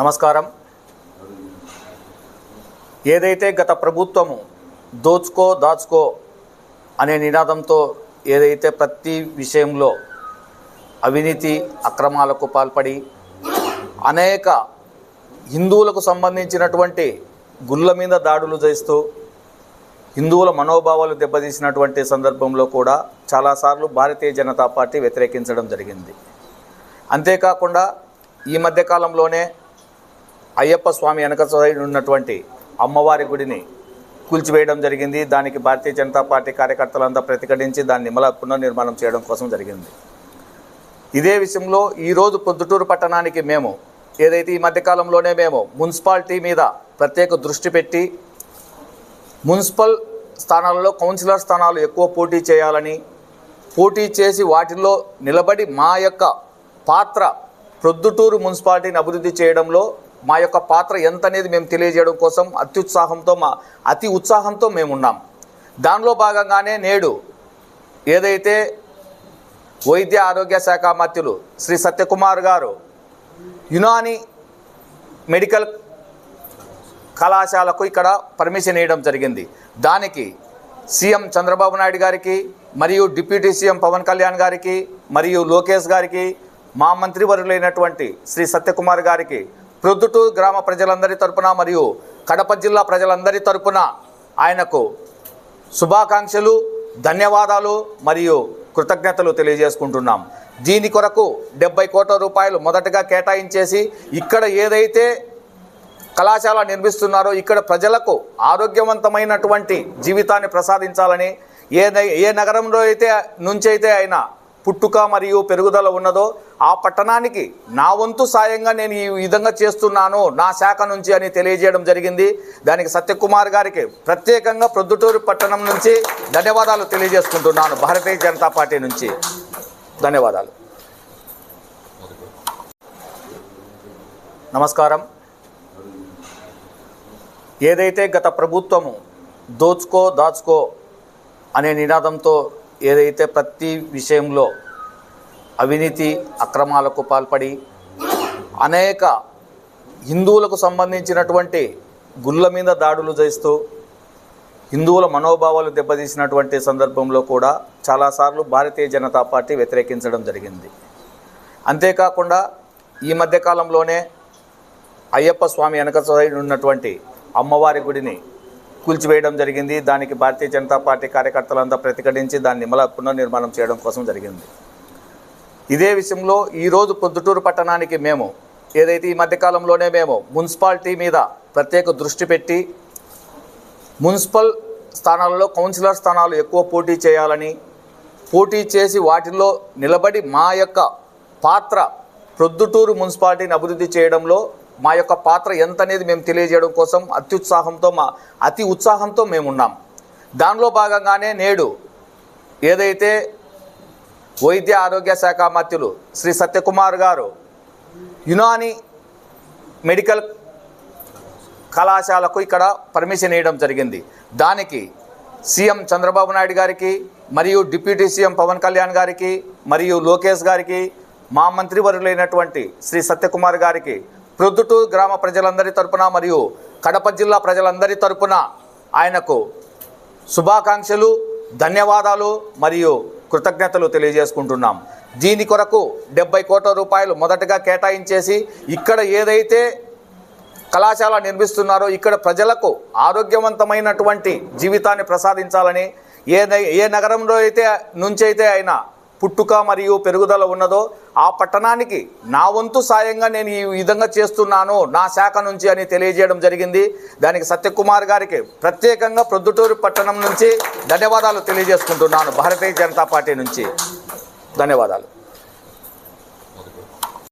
నమస్కారం. ఏదైతే గత ప్రభుత్వము దోచుకో దాచుకో అనే నినాదంతో ఏదైతే ప్రతి విషయంలో అవినీతి అక్రమాలకు పాల్పడి అనేక హిందువులకు సంబంధించినటువంటి గుళ్ళ మీద దాడులు చేస్తూ హిందువుల మనోభావాలు దెబ్బతీసినటువంటి సందర్భంలో కూడా చాలాసార్లు భారతీయ జనతా పార్టీ వ్యతిరేకించడం జరిగింది. అంతేకాకుండా ఈ మధ్యకాలంలోనే అయ్యప్ప స్వామి వెనక సైడ్ ఉన్నటువంటి అమ్మవారి గుడిని కూల్చివేయడం జరిగింది. దానికి భారతీయ జనతా పార్టీ కార్యకర్తలంతా ప్రతిఘటించి దాన్ని మళ్ళా పునర్నిర్మాణం చేయడం కోసం జరిగింది. ఇదే విషయంలో ఈరోజు పొద్దుటూరు పట్టణానికి మేము ఏదైతే ఈ మధ్యకాలంలోనే మేము మున్సిపాలిటీ మీద ప్రత్యేక దృష్టి పెట్టి మున్సిపల్ స్థానాలలో కౌన్సిలర్ స్థానాలు ఎక్కువ పోటీ చేయాలని పోటీ చేసి వాటిల్లో నిలబడి మా యొక్క పాత్ర ప్రొద్దుటూరు మున్సిపాలిటీని అభివృద్ధి చేయడంలో మా యొక్క పాత్ర ఎంత అనేది మేము తెలియజేయడం కోసం అత్యుత్సాహంతో మా అతి ఉత్సాహంతో మేము ఉన్నాం దానిలో భాగంగానే నేడు ఏదైతే వైద్య ఆరోగ్య శాఖ మంత్రులు శ్రీ సత్యకుమార్ గారు యునాని మెడికల్ కళాశాలకు ఇక్కడ పర్మిషన్ ఇవ్వడం జరిగింది. దానికి సీఎం చంద్రబాబు నాయుడు గారికి మరియు డిప్యూటీ సీఎం పవన్ కళ్యాణ్ గారికి మరియు లోకేష్ గారికి మా మంత్రివర్యులైనటువంటి శ్రీ సత్యకుమార్ గారికి ప్రొద్దుటూరు గ్రామ ప్రజలందరి తరపున మరియు కడప జిల్లా ప్రజలందరి తరపున ఆయనకు శుభాకాంక్షలు ధన్యవాదాలు మరియు కృతజ్ఞతలు తెలియజేసుకుంటున్నాం. దీని కొరకు డెబ్బై కోట్ల రూపాయలు మొదటగా కేటాయించేసి ఇక్కడ ఏదైతే కళాశాల నిర్మిస్తున్నారో ఇక్కడ ప్రజలకు ఆరోగ్యవంతమైనటువంటి జీవితాన్ని ప్రసాదించాలని ఏ ఏ నగరంలో అయితే నుంచి అయితే ఆయన పుట్టుక మరియు పెరుగుదల ఉన్నదో ఆ పట్టణానికి నా వంతు సాయంగా నేను ఈ విధంగా చేస్తున్నాను నా శాఖ నుంచి అని తెలియజేయడం జరిగింది. దానికి సత్యకుమార్ గారికి ప్రత్యేకంగా ప్రొద్దుటూరు పట్టణం నుంచి ధన్యవాదాలు తెలియజేసుకుంటున్నాను భారతీయ జనతా పార్టీ నుంచి. ధన్యవాదాలు. నమస్కారం. ఏదైతే గత ప్రభుత్వము దోచుకో దాచుకో అనే నినాదంతో ఏదైతే ప్రతి విషయంలో అవినీతి అక్రమాలకు పాల్పడి అనేక హిందువులకు సంబంధించినటువంటి గుళ్ళ మీద దాడులు చేస్తూ హిందువుల మనోభావాలు దెబ్బతీసినటువంటి సందర్భంలో కూడా చాలాసార్లు భారతీయ జనతా పార్టీ వ్యతిరేకించడం జరిగింది. అంతేకాకుండా ఈ మధ్యకాలంలోనే అయ్యప్ప స్వామి వెనక సైడ్ ఉన్నటువంటి అమ్మవారి గుడిని కూల్చివేయడం జరిగింది. దానికి భారతీయ జనతా పార్టీ కార్యకర్తలంతా ప్రతిఘటించి దాన్ని మళ్ళా పునర్నిర్మాణం చేయడం కోసం జరిగింది. ఇదే విషయంలో ఈరోజు పొద్దుటూరు పట్టణానికి మేము ఏదైతే ఈ మధ్యకాలంలోనే మేము మున్సిపాలిటీ మీద ప్రత్యేక దృష్టి పెట్టి మున్సిపల్ స్థానాలలో కౌన్సిలర్ స్థానాలు ఎక్కువ పోటీ చేయాలని పోటీ చేసి వాటిల్లో నిలబడి మా యొక్క పాత్ర ప్రొద్దుటూరు మున్సిపాలిటీని అభివృద్ధి చేయడంలో మా యొక్క పాత్ర ఎంత అనేది మేము తెలియజేయడం కోసం అత్యుత్సాహంతో మా అతి ఉత్సాహంతో మేము ఉన్నాం దానిలో భాగంగానే నేడు ఏదైతే వైద్య ఆరోగ్య శాఖ మంత్రులు శ్రీ సత్యకుమార్ గారు యునాని మెడికల్ కళాశాలకు ఇక్కడ పర్మిషన్ ఇవ్వడం జరిగింది. దానికి సీఎం చంద్రబాబు నాయుడు గారికి మరియు డిప్యూటీ సీఎం పవన్ కళ్యాణ్ గారికి మరియు లోకేష్ గారికి మా మంత్రివర్యులైనటువంటి శ్రీ సత్యకుమార్ గారికి ప్రొద్దుటూరు గ్రామ ప్రజలందరి తరపున మరియు కడప జిల్లా ప్రజలందరి తరపున ఆయనకు శుభాకాంక్షలు ధన్యవాదాలు మరియు కృతజ్ఞతలు తెలియజేసుకుంటున్నాం. దీని కొరకు డెబ్బై కోట్ల రూపాయలు మొదటగా కేటాయించేసి ఇక్కడ ఏదైతే కళాశాల నిర్మిస్తున్నారో ఇక్కడ ప్రజలకు ఆరోగ్యవంతమైనటువంటి జీవితాన్ని ప్రసాదించాలని ఏ ఏ నగరంలో అయితే నుంచి అయితే ఆయన పుట్టుక మరియు పెరుగుదల ఉన్నదో ఆ పట్టణానికి నా వంతు సాయంగా నేను ఈ విధంగా చేస్తున్నాను నా శాఖ నుంచి అని తెలియజేయడం జరిగింది. దానికి సత్యకుమార్ గారికి ప్రత్యేకంగా ప్రొద్దుటూరు పట్టణం నుంచి ధన్యవాదాలు తెలియజేసుకుంటున్నాను భారతీయ జనతా పార్టీ నుంచి. ధన్యవాదాలు.